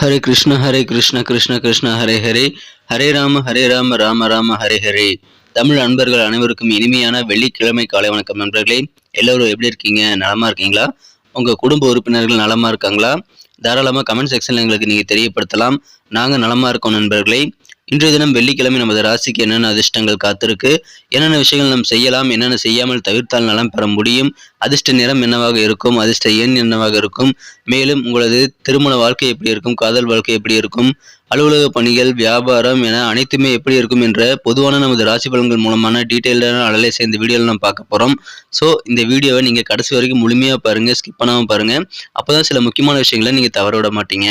ஹரே கிருஷ்ண ஹரே கிருஷ்ண கிருஷ்ண கிருஷ்ண ஹரே ஹரே. ஹரே ராம ஹரே ராம ராம ராம ஹரே ஹரே. தமிழ் அன்பர்கள் அனைவருக்கும் இனிமையான வெள்ளிக்கிழமை காலை வணக்கம் நண்பர்களே. எல்லோரும் எப்படி இருக்கீங்க? நலமா இருக்கீங்களா? உங்க குடும்ப உறுப்பினர்கள் நலமா இருக்காங்களா? தாராளமாக கமெண்ட் செக்ஷன்ல எங்களுக்கு நீங்க தெரியப்படுத்தலாம். நாங்கள் நலமாக இருக்கோம் நண்பர்களே. இன்றைய தினம் வெள்ளிக்கிழமை நமது ராசிக்கு என்னென்ன அதிர்ஷ்டங்கள் காத்திருக்கு என்னென்ன விஷயங்கள் நாம் செய்யலாம் என்னென்ன செய்யாமல் தவிர்த்தால் நலம் பெற முடியும் அதிர்ஷ்ட நிறம் என்னவாக இருக்கும் அதிர்ஷ்ட எண் என்னவாக இருக்கும் மேலும் உங்களது திருமண வாழ்க்கை எப்படி இருக்கும் காதல் வாழ்க்கை எப்படி இருக்கும் அலுவலக பணிகள் வியாபாரம் என அனைத்துமே எப்படி இருக்கும் என்ற பொதுவான நமது ராசி பலன்கள் மூலமான டீட்டெயிலான அனலைஸ் சேர்ந்த வீடியோவில் நம்ம பார்க்க போகிறோம் ஸோ இந்த வீடியோவை நீங்கள் கடைசி வரைக்கும் முழுமையாக பாருங்கள் ஸ்கிப் பண்ணாமல் பாருங்கள் அப்போ தான் சில முக்கியமான விஷயங்களை நீங்கள் தவற விட மாட்டீங்க.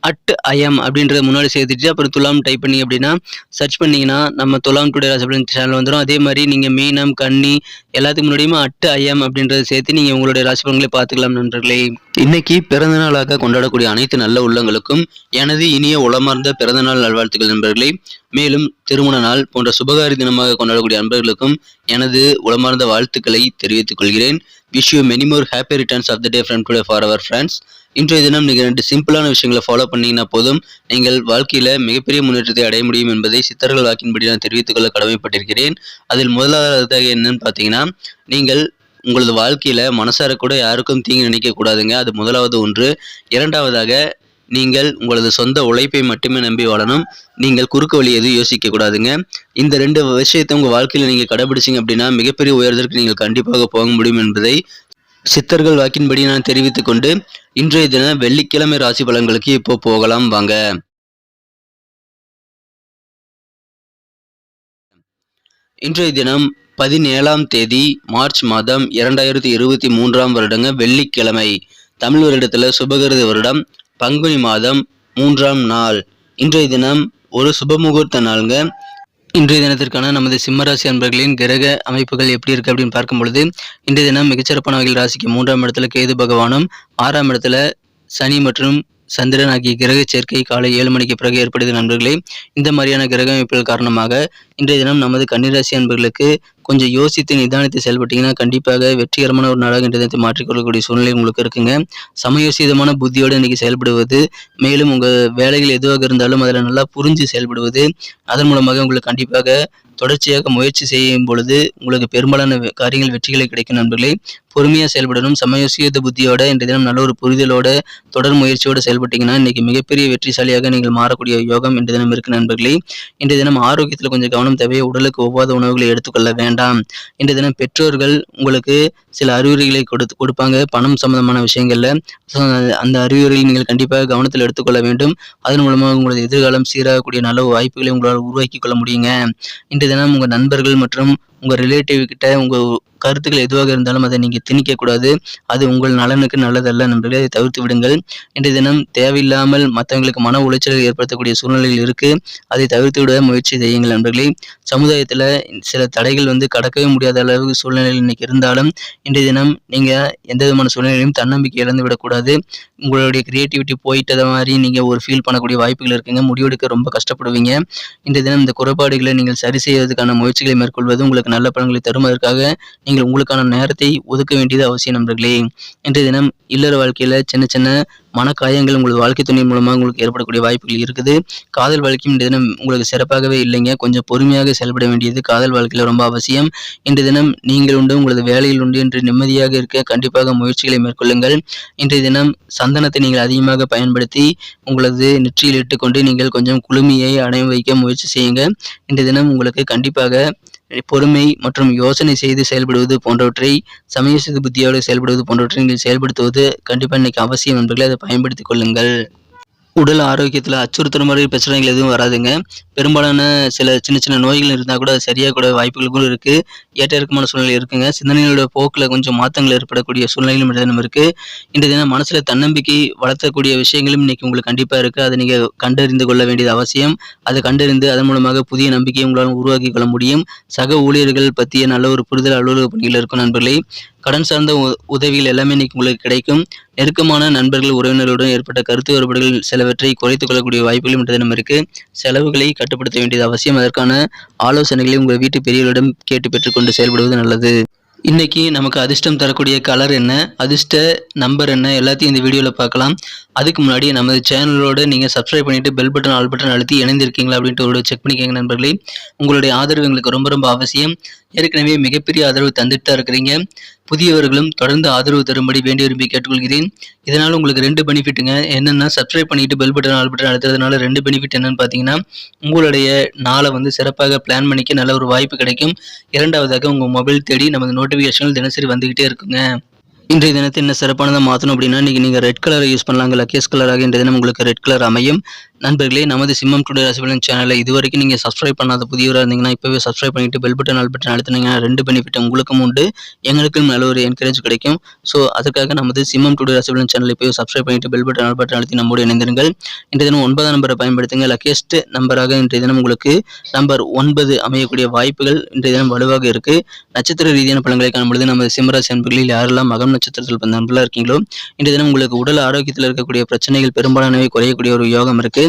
அட் ஐஎம் அப்படின்றத முன்னாடி சேர்த்துட்டு அப்புறம் துலாம் டைப் பண்ணி அப்படின்னா சர்ச் பண்ணிங்கன்னா நம்ம துலாம் டுடே ராசி சேனல் வந்துடும் அதே மாதிரி நீங்கள் மீனம் கன்னி எல்லாத்துக்கு முன்னாடியுமே அட்டு ஐஎம் அப்படின்றத சேர்த்து நீங்கள் உங்களுடைய ராசி பலன்களை பார்த்துக்கலாம் நண்பர்களே. இன்னைக்கு பிறந்த நாளாக கொண்டாடக்கூடிய அனைத்து நல்ல உள்ளங்களுக்கும் எனது இனிய உளமார்ந்த பிறந்தநாள் நல்வாழ்த்துக்கள் நண்பர்களே. மேலும் திருமண நாள் போன்ற சுபகாரி தினமாக கொண்டாடக்கூடிய நண்பர்களுக்கும் எனது உளமார்ந்த வாழ்த்துக்களை தெரிவித்துக் கொள்கிறேன். Wish you many more happy returns of the day friend today for our friends இன்றைய தினம் நீங்கள் ரெண்டு சிம்பிளான விஷயங்களை ஃபாலோ பண்ணீங்கன்னா போதும். நீங்கள் வாழ்க்கையில் மிகப்பெரிய முன்னேற்றத்தை அடைய முடியும் என்பதை சித்தர்கள் வாக்கின்படி நான் தெரிவித்துக் கொள்ள கடமைப்பட்டிருக்கிறேன். அதில் முதலாவதாக என்னன்னு பார்த்தீங்கன்னா நீங்கள் உங்களது வாழ்க்கையில் மனசார கூட யாருக்கும் தீங்கு நினைக்கக்கூடாதுங்க அது முதலாவது ஒன்று. இரண்டாவதாக நீங்கள் உங்களது சொந்த உழைப்பை மட்டுமே நம்பி வாழணும். நீங்கள் குறுக்கு வழி எதுவும் யோசிக்க கூடாதுங்க. இந்த ரெண்டு விஷயத்தை உங்கள் வாழ்க்கையில் நீங்கள் கடைபிடிச்சிங்க அப்படின்னா மிகப்பெரிய உயரத்திற்கு நீங்கள் கண்டிப்பாக போக முடியும் என்பதை சித்தர்கள் வாக்கின்படி நான் தெரிவித்துக் கொண்டு இன்றைய தினம் வெள்ளிக்கிழமை ராசி பலன்களுக்கு இப்போ போகலாம் வாங்க. இன்றைய தினம் பதினேழாம் தேதி மார்ச் மாதம் இரண்டாயிரத்தி இருபத்தி மூன்றாம் வருடங்க வெள்ளிக்கிழமை. தமிழ் வருடத்தில் சுபகிருத வருடம். பங்குனி மாதம் மூன்றாம் நாள். இன்றைய தினம் ஒரு சுபமுகூர்த்த நாளுங்க. இன்றைய தினத்திற்கான நமது சிம்மராசி அன்பர்களின் கிரக அமைப்புகள் எப்படி இருக்கு அப்படின்னு பார்க்கும் பொழுது இன்றைய தினம் மிகச்சிறப்பான வகையில் ராசிக்கு மூன்றாம் இடத்துல கேது பகவானும் ஆறாம் இடத்துல சனி மற்றும் சந்திரன் ஆகிய கிரக சேர்க்கை காலை ஏழு மணிக்கு பிறகு ஏற்படுது நண்பர்களே. இந்த மாதிரியான கிரக அமைப்புகள் காரணமாக இன்றைய தினம் நமது கன்னிராசி அன்பர்களுக்கு கொஞ்சம் யோசித்து நிதானித்து செயல்பட்டீங்கன்னா கண்டிப்பாக வெற்றிகரமான ஒரு நாடாக இன்றைய தினத்தை மாற்றிக்கொள்ளக்கூடிய சூழ்நிலை உங்களுக்கு இருக்குங்க. சமயோசிதமான புத்தியோடு இன்னைக்கு செயல்படுவது மேலும் உங்கள் வேலைகள் எதுவாக இருந்தாலும் அதில் நல்லா புரிஞ்சு செயல்படுவது அதன் மூலமாக உங்களுக்கு கண்டிப்பாக தொடர்ச்சியாக முயற்சி செய்யும் பொழுது உங்களுக்கு பெரும்பாலான காரியங்கள் வெற்றிகளை கிடைக்கும் நண்பர்களே. பொறுமையாக செயல்படணும் சமயோசித புத்தியோட இன்றைய தினம் நல்ல ஒரு புரிதலோட தொடர் முயற்சியோடு செயல்பட்டீங்கன்னா இன்றைக்கி மிகப்பெரிய வெற்றிசாலியாக நீங்கள் மாறக்கூடிய யோகம் இன்றைய தினம் இருக்கு நண்பர்களே. இன்றைய தினம் ஆரோக்கியத்தில் கொஞ்சம் கவனம் தேவையை உடலுக்கு ஒவ்வாத உணவுகளை எடுத்துக்கொள்ள வேண்டாம். இன்றைய தினம் பெற்றோர்கள் உங்களுக்கு சில அறிவுரைகளை கொடுத்து கொடுப்பாங்க. பணம் சம்பந்தமான விஷயங்களில் அந்த அறிவுரைகளை நீங்கள் கண்டிப்பாக கவனத்தில் எடுத்துக்கொள்ள வேண்டும். அதன் மூலமாக உங்களது எதிர்காலம் சீராகக்கூடிய நல்ல வாய்ப்புகளை உங்களால் உருவாக்கி கொள்ள முடியுங்க. இன்றைய தினம் உங்கள் நண்பர்கள் மற்றும் உங்கள் ரிலேட்டிவ் கிட்ட உங்கள் கருத்துக்கள் எதுவாக இருந்தாலும் அதை நீங்கள் திணிக்கக்கூடாது. அது உங்கள் நலனுக்கு நல்லதல்ல நண்பர்களே அதை தவிர்த்து விடுங்கள். இன்றைய தினம் தேவையில்லாமல் மற்றவங்களுக்கு மன உளைச்சலை ஏற்படுத்தக்கூடிய சூழ்நிலைகள் இருக்குது அதை தவிர்த்து விட முயற்சி செய்யுங்கள் நண்பர்களே. சமுதாயத்தில் சில தடைகள் வந்து கடக்கவே முடியாத அளவுக்கு சூழ்நிலைகள் இன்னைக்கு இருந்தாலும் இன்றைய தினம் நீங்கள் எந்த விதமான சூழ்நிலையும் தன்னம்பிக்கை இழந்து விடக்கூடாது. உங்களுடைய கிரியேட்டிவிட்டி போயிட்டத மாதிரி நீங்கள் ஒரு ஃபீல் பண்ணக்கூடிய வாய்ப்புகள் இருக்குங்க. முடிவெடுக்க ரொம்ப கஷ்டப்படுவீங்க. இன்றைய தினம் இந்த குறைபாடுகளை நீங்கள் சரி செய்வதற்கான முயற்சிகளை மேற்கொள்வது உங்களுக்கு நல்ல பலன்களை தருவதற்காக நீங்கள் உங்களுக்கான நேரத்தை ஒதுக்க வேண்டியது அவசியம் நண்பர்களே. இன்றைய தினம் இல்லற வாழ்க்கையில் சின்ன சின்ன மனக்காயங்கள் உங்களது வாழ்க்கை துணை மூலமாக உங்களுக்கு ஏற்படக்கூடிய வாய்ப்புகள் இருக்குது. காதல் வாழ்க்கையும் இன்றைய தினம் உங்களுக்கு சிறப்பாகவே இல்லைங்க. கொஞ்சம் பொறுமையாக செயல்பட வேண்டியது காதல் வாழ்க்கையில் ரொம்ப அவசியம். இன்றைய தினம் நீங்கள் உண்டு உங்களது வேலையில் உண்டு என்று நிம்மதியாக இருக்க கண்டிப்பாக முயற்சிகளை மேற்கொள்ளுங்கள். இன்றைய தினம் சந்தனத்தை நீங்கள் அதிகமாக பயன்படுத்தி உங்களது நெற்றியில் இட்டுக்கொண்டு நீங்கள் கொஞ்சம் குளுமையை அடைய வைக்க முயற்சி செய்யுங்க. இன்றைய தினம் உங்களுக்கு கண்டிப்பாக பொறுமை மற்றும் யோசனை செய்து செயல்படுவது போன்றவற்றை சமயோசித புத்தியோடு செயல்படுவது போன்றவற்றை நீங்கள் செயல்படுத்துவது கண்டிப்பாக இன்னைக்கு அவசியம் என்பதை அதை பயன்படுத்திக் கொள்ளுங்கள். உடல் ஆரோக்கியத்தில் அச்சுறுத்துற மாதிரி பிரச்சனைகள் எதுவும் வராதுங்க. பெரும்பாலான சில சின்ன சின்ன நோய்கள் இருந்தால் கூட சரியாக கூட வாய்ப்புகள் கூட இருக்குது ஏற்ற இறக்கமான சூழ்நிலை இருக்குங்க. சிந்தனைகளோட போக்கில் கொஞ்சம் மாற்றங்கள் ஏற்படக்கூடிய சூழ்நிலைகளும் இந்த தினம் இருக்குது இந்த தினம் மனசில் தன்னம்பிக்கை வளர்த்தக்கூடிய விஷயங்களும் இன்னைக்கு உங்களுக்கு கண்டிப்பாக இருக்குது அதை நீங்கள் கண்டறிந்து கொள்ள வேண்டியது அவசியம். அதை கண்டறிந்து அதன் மூலமாக புதிய நம்பிக்கையை உங்களால் உருவாக்கி கொள்ள முடியும். சக ஊழியர்கள் பற்றிய நல்ல ஒரு புரிதல் அலுவலக பணியில் இருக்கும் நண்பர்களே. கடன் சார்ந்த உ- உதவிகள் எல்லாமே இன்னைக்கு உங்களுக்கு கிடைக்கும். நெருக்கமான நண்பர்கள் உறவினர்களுடன் ஏற்பட்ட கருத்து வேறுபாடுகள் சிலவற்றை குறைத்துக் கொள்ளக்கூடிய வாய்ப்புகளும் இன்று தினம் இருக்கு. செலவுகளை கட்டுப்படுத்த வேண்டியது அவசியம். அதற்கான ஆலோசனைகளை உங்கள் வீட்டு பெரியவர்களிடம் கேட்டு பெற்றுக்கொண்டு செயல்படுவது நல்லது. இன்னைக்கு நமக்கு அதிர்ஷ்டம் தரக்கூடிய கலர் என்ன? அதிர்ஷ்ட நம்பர் என்ன? எல்லாத்தையும் இந்த வீடியோவில் பார்க்கலாம். அதுக்கு முன்னாடி நமது சேனலோடு நீங்கள் சப்ஸ்கிரைப் பண்ணிட்டு பெல் பட்டன் ஆல் பட்டன் அழுத்தி இணைந்திருக்கீங்களா அப்படின்ட்டு ஒரு செக் பண்ணிக்கோங்க நண்பர்களே. உங்களுடைய ஆதரவு எங்களுக்கு ரொம்ப ரொம்ப அவசியம். ஏற்கனவே மிகப்பெரிய ஆதரவு தந்துட்டு தான் இருக்கிறீங்க. புதியவர்களும் தொடர்ந்து ஆதரவு தரும்படி வேண்டி விரும்பி கேட்டுக்கொள்கிறேன். இதனால் உங்களுக்கு ரெண்டு பெனிஃபிட்டுங்க. என்னென்னா சப்ஸ்கிரைப் பண்ணிட்டு பெல் பட்டன் ஆல் பட்டன் அழுத்துறதுனால ரெண்டு பெனிஃபிட் என்னன்னு பார்த்தீங்கன்னா உங்களுடைய நாளை வந்து சிறப்பாக பிளான் பண்ணிக்க நல்ல ஒரு வாய்ப்பு கிடைக்கும். இரண்டாவதாக உங்கள் மொபைல் தேடி நமது நோட்டிஃபிகேஷன்கள் தினசரி வந்துக்கிட்டே இருக்குங்க. இன்றைய தினத்தை என்ன சிறப்பானதாக மாற்றணும் அப்படின்னா இன்றைக்கி நீங்கள் ரெட் கலரை யூஸ் பண்ணலாங்க. லக்கேஸ் கலராக இன்றைய தினம் உங்களுக்கு ரெட் கலர் அமையும். நண்பர்களே நமது சிம்மம் டுடே ராசிபலன் சேனலை இதுவரைக்கும் நீங்கள் சப்ஸ்கிரைப் பண்ணாத புதியவராக இருந்தீங்கன்னா இப்போவே சப்ஸ்கிரைப் பண்ணிட்டு பெல் பட்டன் ஆல் பட்டன் அழுத்தினீங்கன்னா ரெண்டு பெனிஃபிட் உங்களுக்கும் உண்டு. எங்களுக்கும் நல்ல ஒரு என்கரேஜ் கிடைக்கும். ஸோ அதுக்காக நமது சிம்மம் டுடே ராசிபலன் சேனலை இப்போவே சப்ஸ்கிரைப் பண்ணிட்டு பெல் பட்டன் ஆல் பட்டன் அழுத்தி நம்மோடு இணைந்திருங்கள். இன்றைய தினம் ஒன்பதாம் நம்பரை பயன்படுத்துங்க. லக்கியஸ்ட் நம்பராக இன்றைய தினம் உங்களுக்கு நம்பர் ஒன்பது அமையக்கூடிய வாய்ப்புகள் இன்றைய தினம் வலுவாக இருக்கு. நட்சத்திர ரீதியான பலன்களை காணும்பொழுது நமது சிம்மராசி அன்பர்களில் யாரெல்லாம் மகம் நட்சத்திரத்தில் நண்பர்களாக இருக்கீங்களோ இன்றைய தினம் உங்களுக்கு உடல் ஆரோக்கியத்தில் இருக்கக்கூடிய பிரச்சனைகள் பெரும்பாலானவை குறையக்கூடிய ஒரு யோகம் இருக்கு.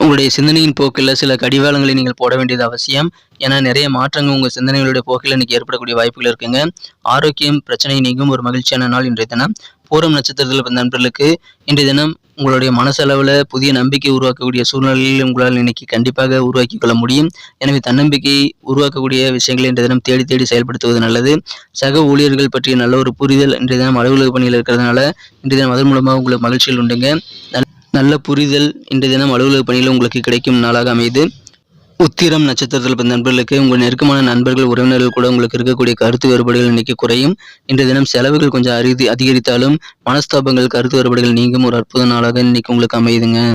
உங்களுடைய சிந்தனையின் போக்கில் சில கடிவாளங்களை நீங்கள் போட வேண்டியது அவசியம். ஏன்னா நிறைய மாற்றங்கள் உங்கள் சிந்தனைகளுடைய போக்கில் இன்னைக்கு ஏற்படக்கூடிய வாய்ப்புகள் இருக்குங்க. ஆரோக்கியம் பிரச்சனை நீங்கும் ஒரு மகிழ்ச்சியான நாள் இன்றைய தினம். பூரம் நட்சத்திரத்தில் பிறந்த நண்பர்களுக்கு இன்றைய தினம் உங்களுடைய மனசளவில் புதிய நம்பிக்கை உருவாக்கக்கூடிய சூழ்நிலையில் உங்களால் இன்னைக்கு கண்டிப்பாக உருவாக்கி கொள்ள முடியும். எனவே தன்னம்பிக்கை உருவாக்கக்கூடிய விஷயங்களை இன்றைய தினம் தேடி தேடி செயல்படுத்துவது நல்லது. சக ஊழியர்கள் பற்றிய நல்ல ஒரு புரிதல் இன்றைய தினம் அலுவலக பணியில் இருக்கிறதுனால இன்றைய தினம் அதன் மூலமாக உங்களுக்கு மகிழ்ச்சிகள் உண்டுங்க. நல்ல- புரிதல் இன்றைய தினம் அலுவலக பணியில் உங்களுக்கு கிடைக்கும் நாளாக அமையுது. உத்திரம் நட்சத்திரத்தில் பிறந்த நண்பர்களுக்கு உங்கள் நெருக்கமான நண்பர்கள் உறவினர்கள் கூட உங்களுக்கு இருக்கக்கூடிய கருத்து வேறுபாடுகள் இன்னைக்கு குறையும். இன்றைய தினம் செலவுகள் கொஞ்சம் அரிதி அதிகரித்தாலும் மனஸ்தாபங்கள் கருத்து வேறுபாடுகள் நீங்கும் ஒரு அற்புத நாளாக இன்னைக்கு உங்களுக்கு அமையுதுங்க.